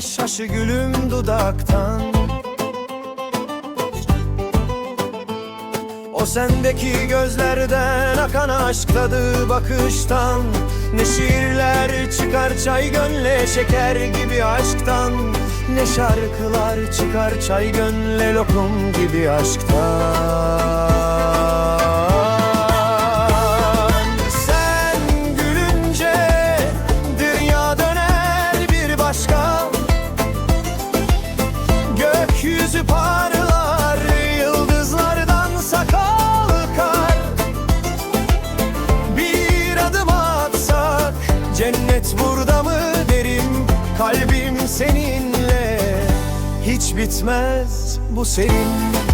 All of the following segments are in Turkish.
afyon haşhaşı gülüm dudaktan. O sendeki gözlerden akan aşk tadı bakıştan. Ne şiirler çıkar çay gönle şeker gibi aşktan. Ne şarkılar çıkar çay gönle lokum gibi aşktan cennet burada mı derim Kalbim seninle, hiç bitmez bu senin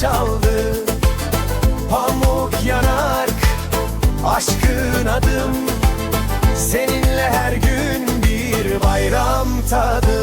çaldı. Pamuk yanak, aşkın adım. Seninle her gün bir bayram tadım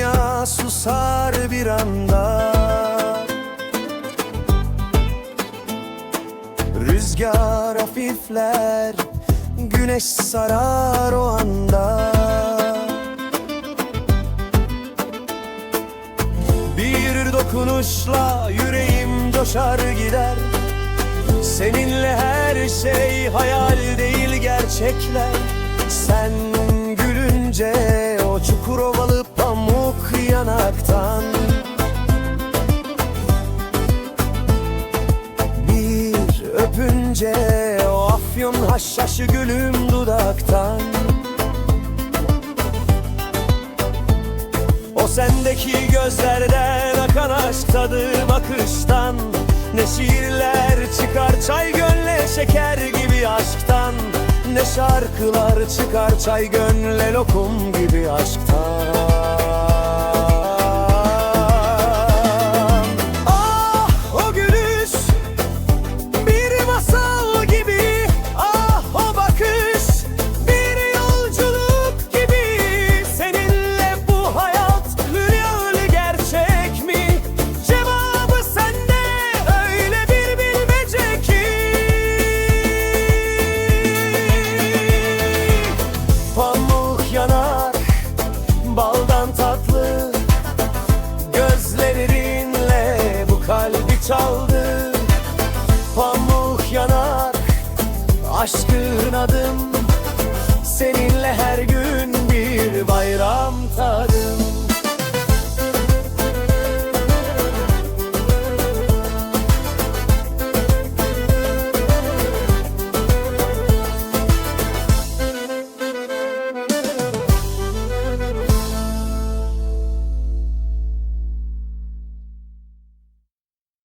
dünya susar bir anda. Rüzgar hafifler, güneş sarar o anda. Bir dokunuşla yüreğim coşar gider. Seninle her şey hayal değil gerçekler. Sen afyon haşhaşı gülüm dudaktan? O sendeki gözlerden akan aşk tadı bakıştan. Ne şiirler çıkar çay gönle şeker gibi aşktan. Ne şarkılar çıkar çay gönle lokum gibi aşktan çaldı. Pamuk yanar Aşkın gün